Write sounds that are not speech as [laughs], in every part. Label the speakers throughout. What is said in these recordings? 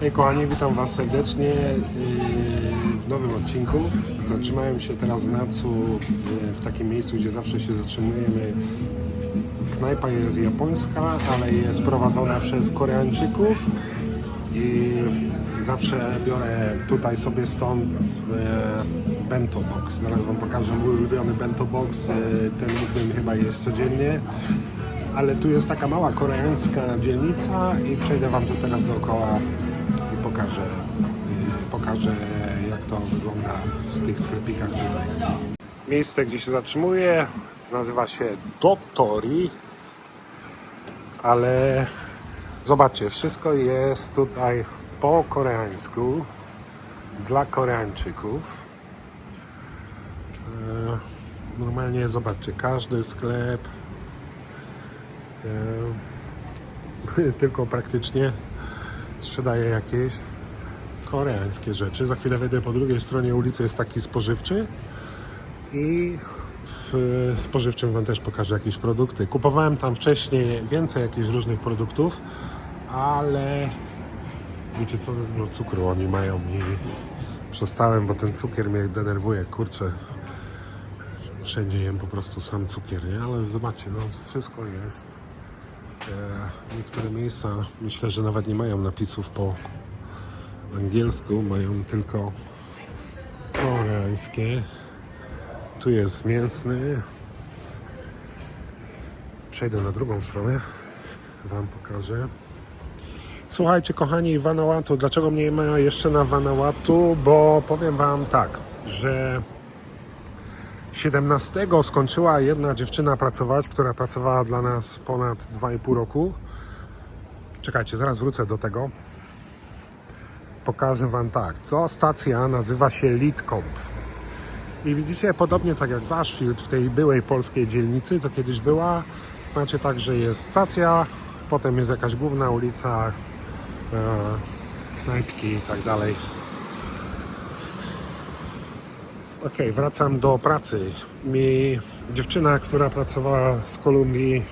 Speaker 1: Hej kochani, witam Was serdecznie yy, w nowym odcinku. Zatrzymałem się teraz w Natsu, yy, w takim miejscu, gdzie zawsze się zatrzymujemy. Knajpa jest japońska, ale jest prowadzona przez Koreańczyków i zawsze biorę tutaj sobie stąd e, bento box. Zaraz Wam pokażę mój ulubiony bento box. E, ten mógłbym chyba jeść codziennie. Ale tu jest taka mała koreańska dzielnica i przejdę Wam tu teraz dookoła pokażę, y, pokażę jak to wygląda w tych sklepikach tutaj. Miejsce, gdzie się zatrzymuję nazywa się Dotori, ale zobaczcie, wszystko jest tutaj po koreańsku dla Koreańczyków. E, Normalnie zobaczcie, każdy sklep e, [laughs] tylko praktycznie sprzedaje jakieś koreańskie rzeczy. Za chwilę wejdę po drugiej stronie ulicy jest taki spożywczy i w spożywczym Wam też pokażę jakieś produkty. Kupowałem tam wcześniej więcej jakichś różnych produktów, ale wiecie co, za dużo cukru oni mają i przestałem, bo ten cukier mnie denerwuje, kurczę. Wszędzie jem po prostu sam cukier, nie? Ale zobaczcie, no wszystko jest. E, niektóre miejsca myślę, że nawet nie mają napisów po angielsku, mają tylko koreańskie. Tu jest mięsny. Przejdę na drugą stronę. Wam pokażę. Słuchajcie, kochani, Vanuatu. Dlaczego mnie nie ma jeszcze na Vanuatu? Bo powiem Wam tak, że 17 skończyła jedna dziewczyna pracować, która pracowała dla nas ponad 2,5 roku. Czekajcie, zaraz wrócę do tego. Pokażę Wam tak. To stacja nazywa się Litcomp. I widzicie, podobnie tak jak Washfield w tej byłej polskiej dzielnicy, co kiedyś była, macie tak, że jest stacja, potem jest jakaś główna ulica, e, knajpki i tak dalej. Okej, wracam do pracy. Mi dziewczyna, która pracowała z Kolumbii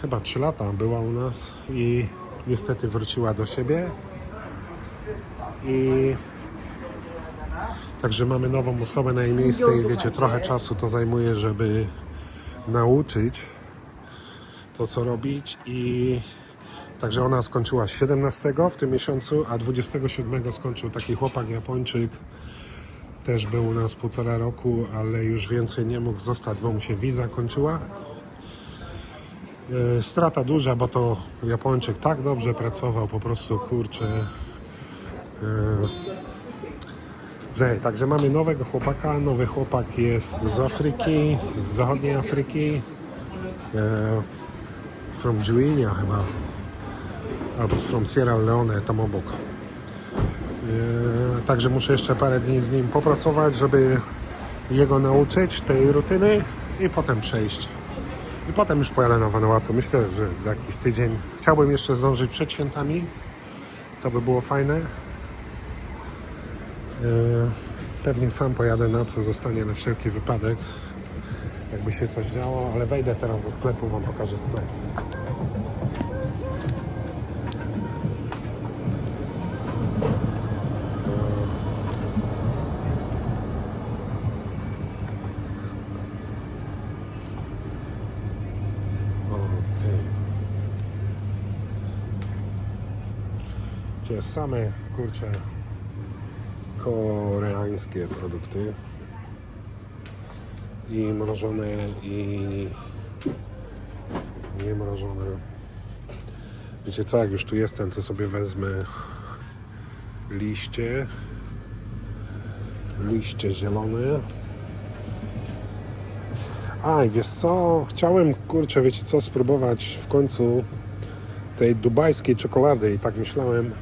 Speaker 1: chyba 3 lata była u nas i niestety wróciła do siebie. I także mamy nową osobę na jej miejsce i wiecie, trochę czasu to zajmuje, żeby nauczyć to, co robić i także ona skończyła 17 w tym miesiącu, a 27 skończył taki chłopak Japończyk też był u nas półtora roku, ale już więcej nie mógł zostać, bo mu się wiza kończyła. E, Strata duża, bo to Japończyk tak dobrze pracował, po prostu kurczę. E, Że, także mamy nowego chłopaka. Nowy chłopak jest z Afryki, z zachodniej Afryki. E, from Guinea chyba. Albo z from Sierra Leone, tam obok. E, Także muszę jeszcze parę dni z nim popracować, żeby jego nauczyć tej rutyny i potem przejść. I potem już pojadę na Vanuatu. Myślę, że za jakiś tydzień. Chciałbym jeszcze zdążyć przed świętami. To by było fajne. E, Pewnie sam pojadę na co zostanie na wszelki wypadek. Jakby się coś działo, ale wejdę teraz do sklepu, wam pokażę sklep. Same kurcze koreańskie produkty i mrożone i niemrożone. Wiecie co, jak już tu jestem, to sobie wezmę liście liście zielone a i wiesz co, chciałem kurczę, wiecie co, spróbować w końcu tej dubajskiej czekolady i tak myślałem,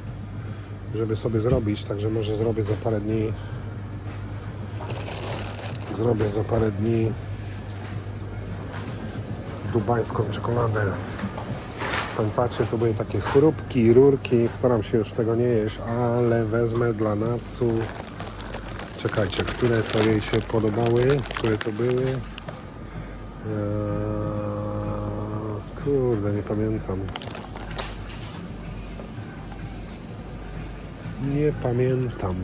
Speaker 1: żeby sobie zrobić, także może zrobię za parę dni. Zrobię za parę dni dubajską czekoladę. Pamiętacie, to były takie chrupki rurki, staram się już tego nie jeść, ale wezmę dla Natsu. Czekajcie, które to jej się podobały, które to były? Eee, kurde, nie pamiętam Nie pamiętam.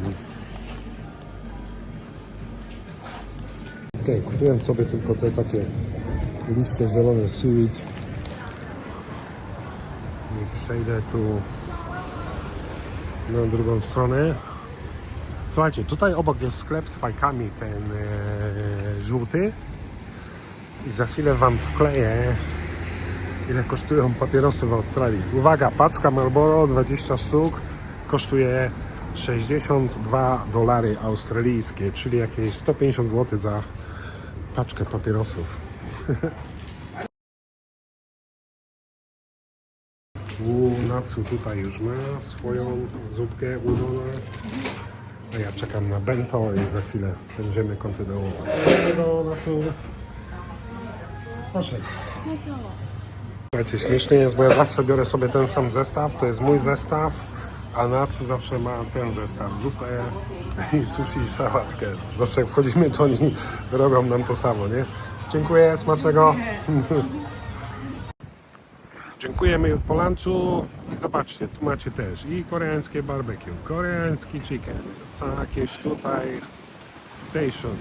Speaker 1: Okej, kupiłem sobie tylko te takie liście zielone seaweed. I przejdę tu na drugą stronę. Słuchajcie, tutaj obok jest sklep z fajkami, ten e, żółty. I za chwilę Wam wkleję, ile kosztują papierosy w Australii. Uwaga, paczka Marlboro 20 sztuk kosztuje 62 dolary australijskie, czyli jakieś 150 zł za paczkę papierosów. [laughs] Natsu tutaj już ma swoją zupkę udona. A ja czekam na bento i za chwilę będziemy kontynuować. Smacznego Natsu. Smacznego. Słuchajcie, śmiesznie jest, bo ja zawsze biorę sobie ten sam zestaw, to jest mój zestaw, a Natsu zawsze ma ten zestaw, zupę i sushi i sałatkę. Zawsze jak wchodzimy, to oni robią nam to samo, nie? Dziękuję, smacznego. [laughs] Dziękujemy już po lunchu i zobaczcie, tu macie też i koreańskie barbecue, koreański chicken, jakieś tutaj station,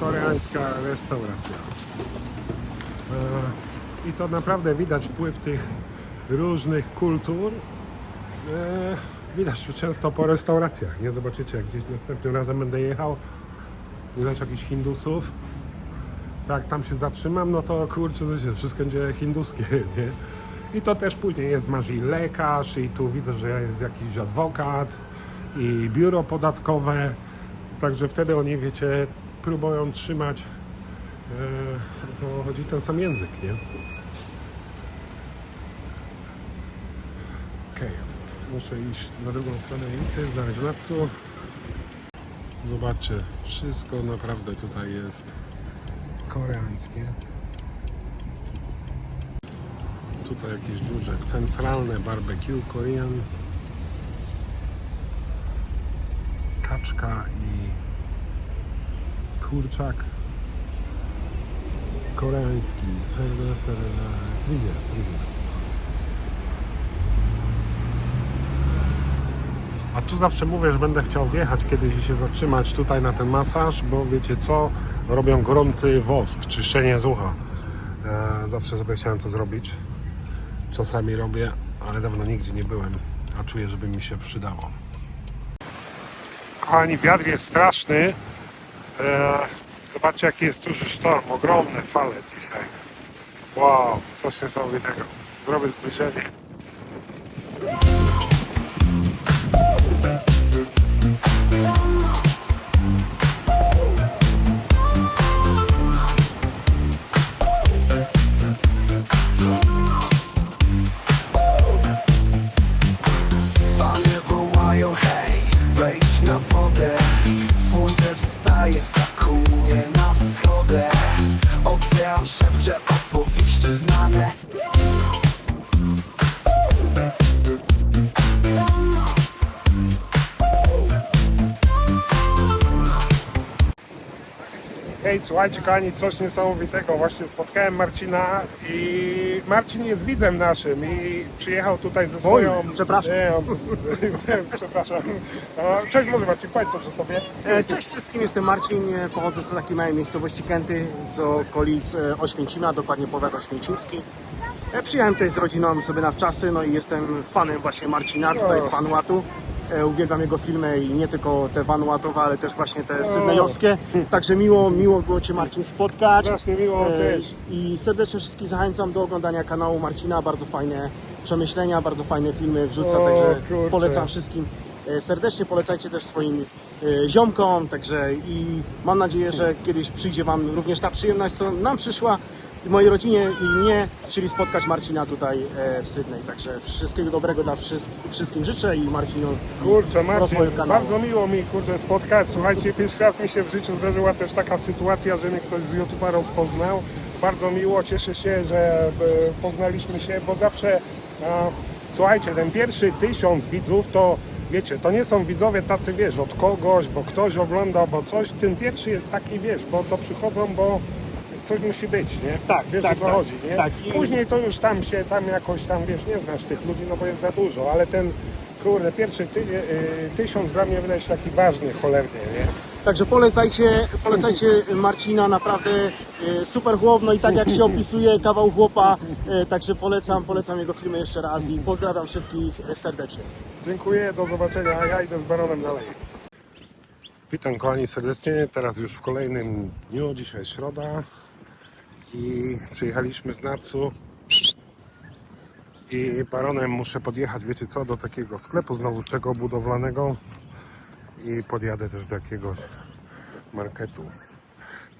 Speaker 1: koreańska restauracja. E, I to naprawdę widać wpływ tych różnych kultur. E, Widać często po restauracjach. Nie zobaczycie, jak gdzieś następnym razem będę jechał, widać jakichś Hindusów. Jak tam się zatrzymam, no to kurczę, wszystko będzie hinduskie, [laughs] nie? I to też później jest masz i lekarz, i tu widzę, że jest jakiś adwokat, i biuro podatkowe. Także wtedy oni, wiecie, próbują trzymać e, to chodzi ten sam język, nie? Okej, muszę iść na drugą stronę ulicy, znaleźć Natsu. Zobaczcie, wszystko naprawdę tutaj jest koreańskie. Tutaj jakieś duże, centralne barbecue Korean. Kaczka i kurczak koreański. Hairdresser, e, A tu zawsze mówię, że będę chciał wjechać kiedyś i się zatrzymać tutaj na ten masaż, bo wiecie co? Robią gorący wosk, czyszczenie z ucha. E, zawsze sobie chciałem to zrobić. Czasami robię, ale dawno nigdzie nie byłem, a czuję, żeby mi się przydało. Kochani, wiatr jest straszny. E, zobaczcie, jaki jest duży sztorm. Ogromne fale dzisiaj. Wow, coś niesamowitego. Zrobię zbliżenie. Słuchajcie kochani, coś niesamowitego. Właśnie spotkałem Marcina i Marcin jest widzem naszym i przyjechał tutaj ze swoją...
Speaker 2: przepraszam.
Speaker 1: Nie, on... [laughs] przepraszam. No, Cześć, może Marcin, powiedz coś o sobie.
Speaker 2: E, Cześć wszystkim, jestem Marcin, pochodzę z takiej małej miejscowości Kęty, z okolic e, Oświęcimia, dokładnie powiat oświęcimski. E, Przyjechałem tutaj z rodziną sobie na wczasy, no i jestem fanem właśnie Marcina, tutaj z Vanuatu. E, Uwielbiam jego filmy i nie tylko te Vanuatowe, ale też właśnie te sydnejowskie. Także miło, miło było Cię Marcin spotkać.
Speaker 1: Strasznie miło też.
Speaker 2: I serdecznie wszystkich zachęcam do oglądania kanału Marcina, bardzo fajne przemyślenia, bardzo fajne filmy wrzuca,
Speaker 1: O,
Speaker 2: także
Speaker 1: kurczę.
Speaker 2: polecam wszystkim e, serdecznie, polecajcie też swoim e, ziomkom, także i mam nadzieję, że kiedyś przyjdzie Wam również ta przyjemność, co nam przyszła, mojej rodzinie i mnie, czyli spotkać Marcina tutaj e, w Sydney, także wszystkiego dobrego dla wszystkich, wszystkim życzę i Marcinu
Speaker 1: Kurczę, Marcin,
Speaker 2: rozwoju kanału.
Speaker 1: bardzo miło mi kurczę spotkać. Słuchajcie, pierwszy raz mi się w życiu zdarzyła też taka sytuacja, że mnie ktoś z YouTube'a rozpoznał. Bardzo miło, cieszę się, że e, poznaliśmy się, bo zawsze, e, słuchajcie, ten pierwszy tysiąc widzów to Wiecie, to nie są widzowie tacy, wiesz, od kogoś, bo ktoś ogląda, bo coś. Ten pierwszy jest taki, wiesz, bo to przychodzą, bo coś musi być, nie?
Speaker 2: Tak,
Speaker 1: wiesz
Speaker 2: tak,
Speaker 1: o co
Speaker 2: tak,
Speaker 1: chodzi, nie?
Speaker 2: tak. I-
Speaker 1: Później to już tam się, tam jakoś tam, wiesz, nie znasz tych ludzi, no bo jest za dużo, ale ten kurde, pierwszy ty, y, tysiąc dla mnie wydaje się taki ważny, cholernie, nie?
Speaker 2: Także polecajcie, polecajcie Marcina, naprawdę e, super chłop, no i tak jak się opisuje, kawał chłopa, e, także polecam, polecam jego filmy jeszcze raz i pozdrawiam wszystkich serdecznie.
Speaker 1: Dziękuję, do zobaczenia, ja idę z Baronem dalej. Witam kochani serdecznie, teraz już w kolejnym dniu, dzisiaj środa i przyjechaliśmy z Nacu i Baronem muszę podjechać, wiecie co, do takiego sklepu znowu z tego budowlanego i podjadę też do jakiegoś marketu.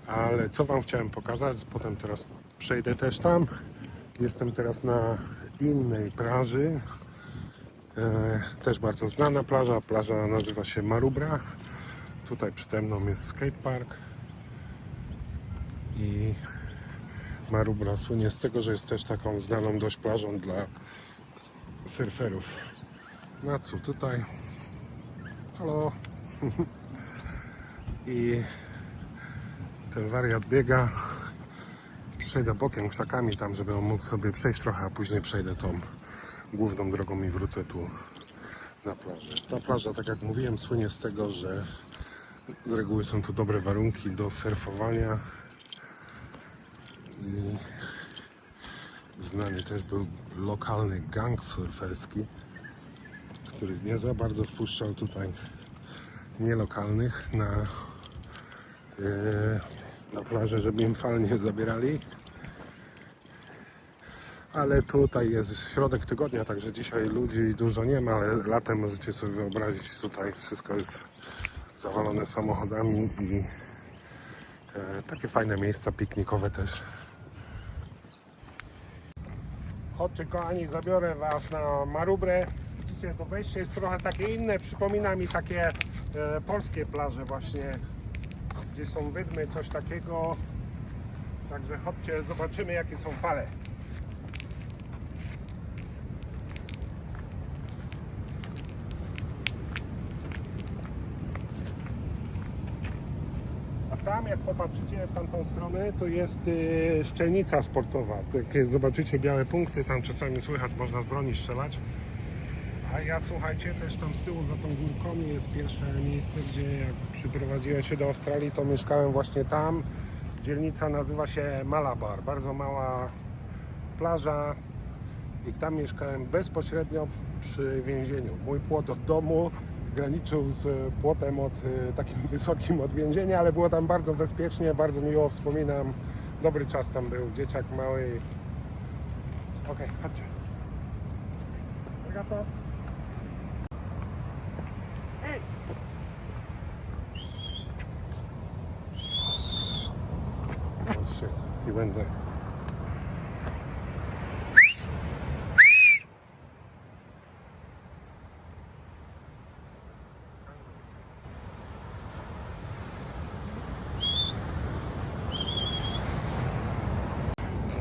Speaker 1: Ale co Wam chciałem pokazać, potem teraz przejdę też tam. Jestem teraz na innej plaży, E, też bardzo znana plaża. Plaża nazywa się Marubra. Tutaj przede mną jest skatepark. I Marubra słynie z tego, że jest też taką znaną dość plażą dla surferów. Na co tutaj? Halo. [laughs] I ten wariat biega. Przejdę bokiem krzakami tam, żeby on mógł sobie przejść trochę, a później przejdę tą główną drogą i wrócę tu na plażę. Ta plaża, tak jak mówiłem, słynie z tego, że z reguły są tu dobre warunki do surfowania znany też był lokalny gang surferski, który nie za bardzo wpuszczał tutaj nielokalnych na, yy, na plażę, żeby im fal nie zabierali ale tutaj jest środek tygodnia, także dzisiaj ludzi dużo nie ma, ale latem możecie sobie wyobrazić, tutaj wszystko jest zawalone samochodami i e, takie fajne miejsca piknikowe też. Chodźcie kochani, zabiorę Was na Marubrę. Widzicie, to wejście jest trochę takie inne, przypomina mi takie e, polskie plaże właśnie, gdzie są wydmy, coś takiego. Także chodźcie, zobaczymy jakie są fale. Tam, jak popatrzycie w tamtą stronę, to jest y, szczelnica sportowa. Takie zobaczycie białe punkty, tam czasami słychać, można z broni strzelać. A ja słuchajcie, też tam z tyłu za tą górką jest pierwsze miejsce, gdzie jak przyprowadziłem się do Australii, to mieszkałem właśnie tam. Dzielnica nazywa się Malabar, bardzo mała plaża i tam mieszkałem bezpośrednio przy więzieniu. Mój płot od domu graniczył z płotem od e, takim [laughs] wysokim od więzienia, ale było tam bardzo bezpiecznie, bardzo miło wspominam. Dobry czas tam był, dzieciak mały. Okej, chodźcie. Arigato. Ej! Oh shit, he went there.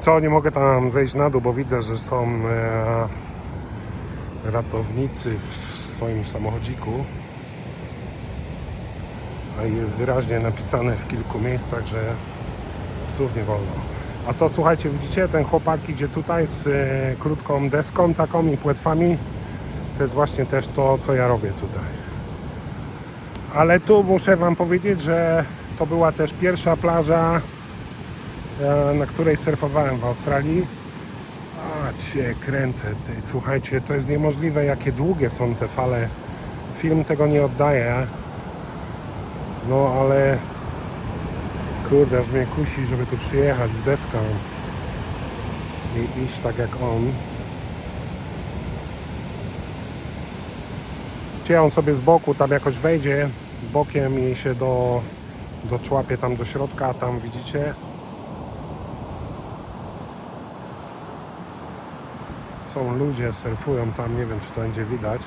Speaker 1: Co, nie mogę tam zejść na dół, bo widzę, że są e, ratownicy w swoim samochodziku. A jest wyraźnie napisane w kilku miejscach, że psów nie wolno. A to słuchajcie, widzicie, ten chłopak idzie tutaj z e, krótką deską taką i płetwami. To jest właśnie też to, co ja robię tutaj. Ale tu muszę Wam powiedzieć, że to była też pierwsza plaża na której surfowałem w Australii. A cię kręcę, ty, słuchajcie, to jest niemożliwe, jakie długie są te fale. Film tego nie oddaje. No ale kurde, aż mnie kusi, żeby tu przyjechać z deską i iść tak jak on. Gdzie on sobie z boku tam jakoś wejdzie bokiem i się do, doczłapie tam do środka, tam widzicie są ludzie, surfują tam, nie wiem czy to będzie widać.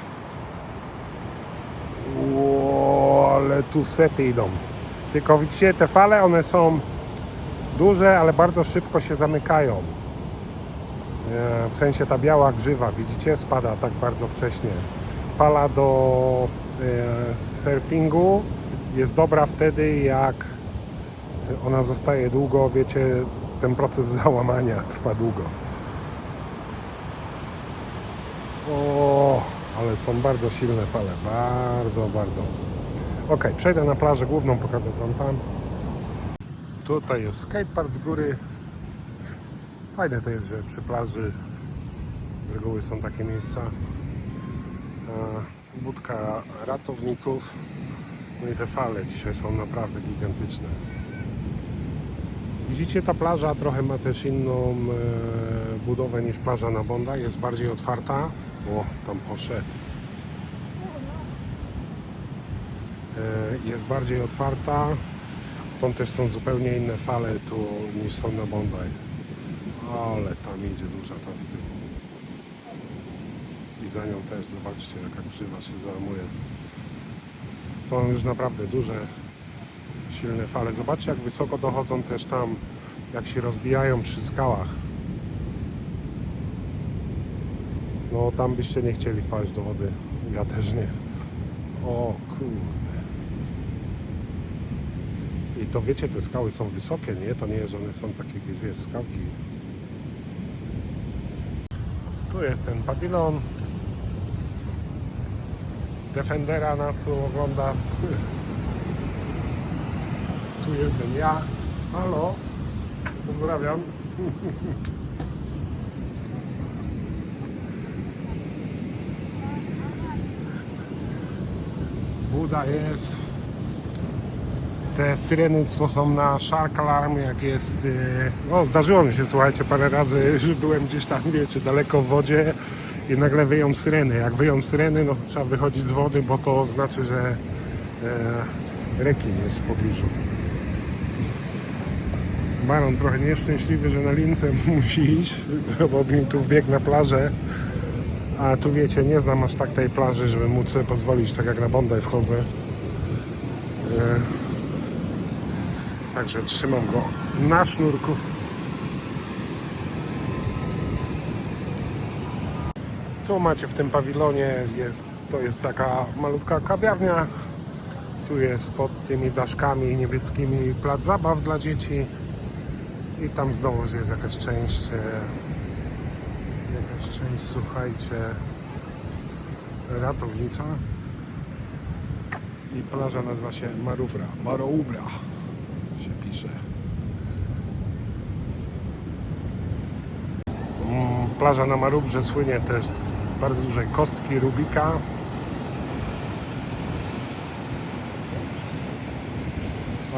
Speaker 1: Ło, ale tu sety idą. Tylko widzicie, te fale, one są duże, ale bardzo szybko się zamykają. E, W sensie ta biała grzywa, widzicie, spada tak bardzo wcześnie. Fala do e, surfingu jest dobra wtedy, jak ona zostaje długo, wiecie, ten proces załamania [laughs] trwa długo. O, ale są bardzo silne fale, bardzo, bardzo. Ok, przejdę na plażę główną, pokażę Wam tam. Tutaj jest skatepark z góry. Fajne to jest, że przy plaży z reguły są takie miejsca. Budka ratowników. No i te fale dzisiaj są naprawdę gigantyczne. Widzicie, ta plaża trochę ma też inną e, budowę niż plaża na Bonda. Jest bardziej otwarta. O, tam poszedł. E, jest bardziej otwarta. Stąd też są zupełnie inne fale tu niż są na Bondi. Ale tam idzie duża ta z tyłu. I za nią też zobaczcie jaka krzywa się załamuje. Są już naprawdę duże, silne fale. Zobaczcie jak wysoko dochodzą też tam, jak się rozbijają przy skałach. No tam byście nie chcieli wpaść do wody. Ja też nie. O kurde. I to wiecie, te skały są wysokie, nie? To nie jest, że one są takie wiesz, skałki. Tu jest ten pawilon. Defendera na co ogląda. [laughs] Tu jestem ja. Halo. Pozdrawiam. [laughs] Buda jest. Te syreny, co są na Shark Alarm, jak jest... yy, No, zdarzyło mi się, słuchajcie, parę razy, [laughs] że byłem gdzieś tam, wiecie, daleko w wodzie i nagle wyją syreny. Jak wyją syreny, no trzeba wychodzić z wody, bo to znaczy, że e, rekin jest w pobliżu. Baron trochę nieszczęśliwy, że na lince [laughs] musi iść, bo mi tu wbiegł na plażę. A tu wiecie, nie znam aż tak tej plaży, żeby móc sobie pozwolić, tak jak na Bondi wchodzę. E, Także trzymam go na sznurku. Tu macie w tym pawilonie, jest, to jest taka malutka kawiarnia. Tu jest pod tymi daszkami niebieskimi plac zabaw dla dzieci. I tam znowu jest jakaś część, e, jakaś część, słuchajcie, ratownicza. I plaża nazywa się Marubra. Maroubra pisze. Mm, Plaża na Marubrze słynie też z bardzo dużej kostki Rubika.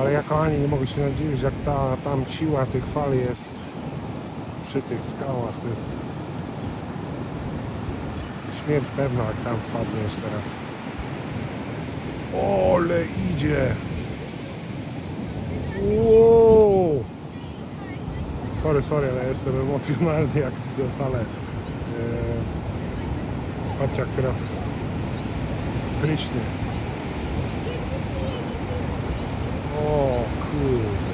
Speaker 1: Ale ja kochani nie mogę się nadziwić jak ta tam siła tych fal jest przy tych skałach. To jest śmierć pewna jak tam wpadniesz teraz. Ole idzie! Wow! Sorry, sorry, ale jestem emocjonalny jak widzę falę. Eee, patrz jak teraz pryśnie. O kurde.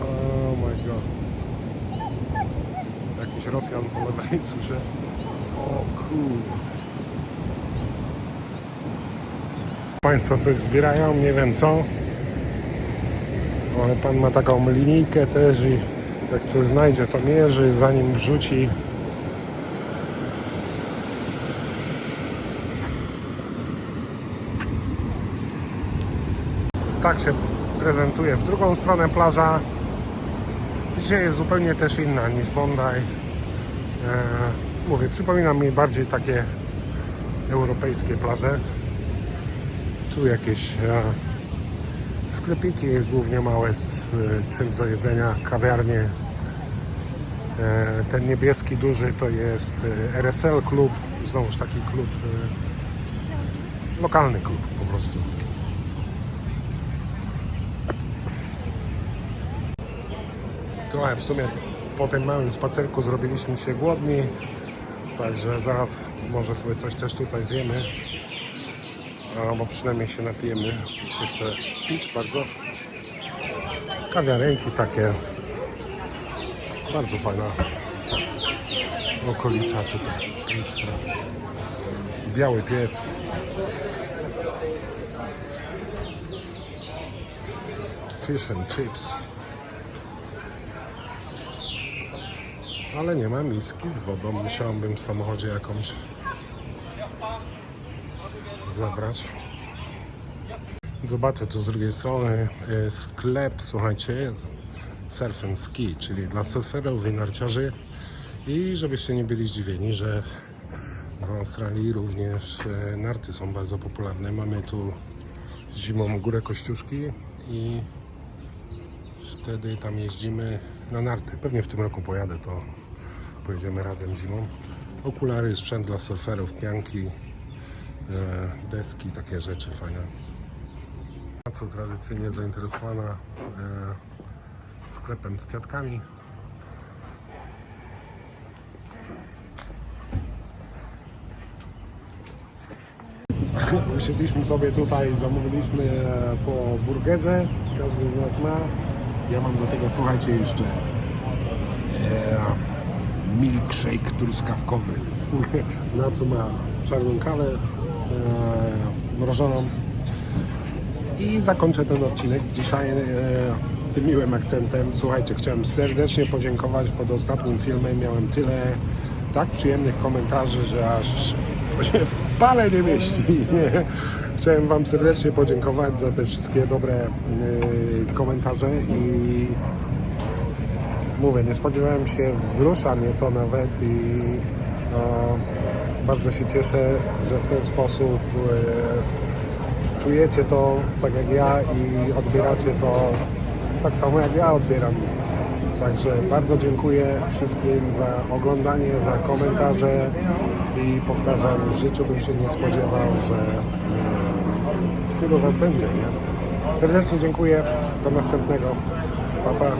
Speaker 1: Oh my god. Jakiś Rosjan po lewej słyszę. O kurde. Państwo coś zbierają, nie wiem co. Ale pan ma taką linijkę też i jak coś znajdzie to mierzy, zanim wrzuci. Tak się prezentuje. W drugą stronę plaża Dzisiaj jest zupełnie też inna niż Bondi. E, mówię, przypomina mi bardziej takie europejskie plaże. Tu jakieś e, sklepiki, głównie małe z e, czymś do jedzenia, kawiarnie. E, ten niebieski duży to jest RSL Klub, znowuż taki klub, lokalny klub po prostu. trochę w sumie po tym małym spacerku zrobiliśmy się głodni, także zaraz może sobie coś też tutaj zjemy, albo przynajmniej się napijemy, się chce pić bardzo. Kawiarenki takie, bardzo fajna okolica tutaj, bystra. Biały pies. Fish and chips. Ale nie ma miski z wodą. Musiałbym w samochodzie jakąś zabrać. Zobaczę tu z drugiej strony e, sklep, słuchajcie, surf and ski, czyli dla surferów i narciarzy. I żebyście nie byli zdziwieni, że w Australii również e, narty są bardzo popularne. Mamy tu zimą Górę Kościuszki i wtedy tam jeździmy na narty. Pewnie w tym roku pojadę, to pojedziemy razem zimą. Okulary, sprzęt dla surferów, pianki, deski, takie rzeczy fajne. A co tradycyjnie zainteresowana e, sklepem z kwiatkami. Usiedliśmy sobie tutaj, zamówiliśmy e, po burgerze, każdy z nas ma. Ja mam do tego, słuchajcie, jeszcze e, milkshake truskawkowy. [laughs] Na co ma czarną kawę e, mrożoną. I zakończę ten odcinek dzisiaj e, tym miłym akcentem. Słuchajcie, chciałem serdecznie podziękować pod ostatnim filmem. Miałem tyle tak przyjemnych komentarzy, że aż się w pale nie mieści. Chciałem Wam serdecznie podziękować za te wszystkie dobre e, komentarze i mówię, nie spodziewałem się, wzrusza mnie to nawet i no, bardzo się cieszę, że w ten sposób e, czujecie to tak jak ja i odbieracie to tak samo jak ja odbieram. Także bardzo dziękuję wszystkim za oglądanie, za komentarze i powtarzam, w życiu bym się nie spodziewał, że e, tylu Was będzie. Nie? Serdecznie dziękuję. Do następnego. Pa, pa.